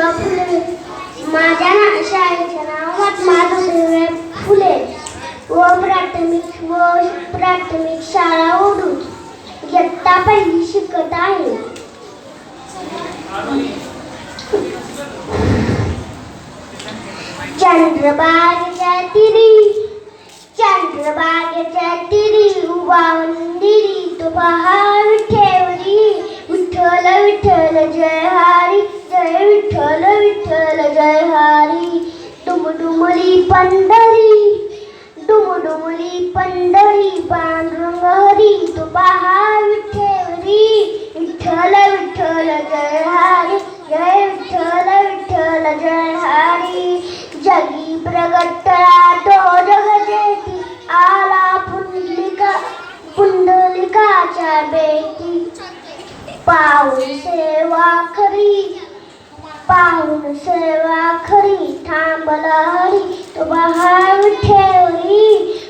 फुले. माझ्या ना शाळेचे नाव महात्मा ज्योतिबा फुले. व प्राथमिक व प्राथमिक शाळा ओढून इयत्ता पहिली शिकत आहे. चंद्रबागेच्या तिरी चंद्रबागेच्या तिरी उभा तो पहा ठेवली. विठ्ठल विठ्ठल जय हार जय विठ्ठल विठ्ठल जय हरी डुमडुमली पंढरी डुमडुमली पंढरी पांडुरंग हरी तो पहा विठेवरी विठ्ठल विठ्ठल जय हरी जय विठ्ठल विठ्ठल जय हरी जगी प्रगटला तो जगजेती आला पुंडलिका, पुंडलिकाच्या बेटी। पाहून सेवा खरी पाहून सेवा खरी थांबला हरी तो बहार विठ्ठल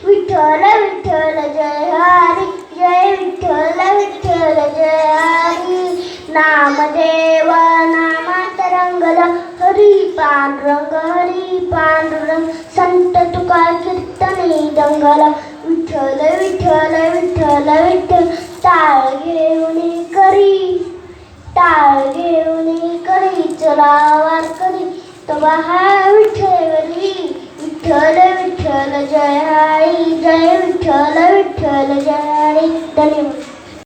विठ्ठल जय हरी जय विठ्ठल विठ्ठल जय हरी. नामदेव नामात रंगल हरी पांडुरंग हरी पांडुरंग संत तुका कीर्तने दंगल. विठ्ठल विठ्ठल विठ्ठल विठ्ठल ताळ घेऊन करी टाळ घेऊन तुला चला वारकरी तो बहा विठ्ठलवरी विठ्ठल विठ्ठल जय हरी जय विठ्ठल विठ्ठल जय हरी. धन्यवाद.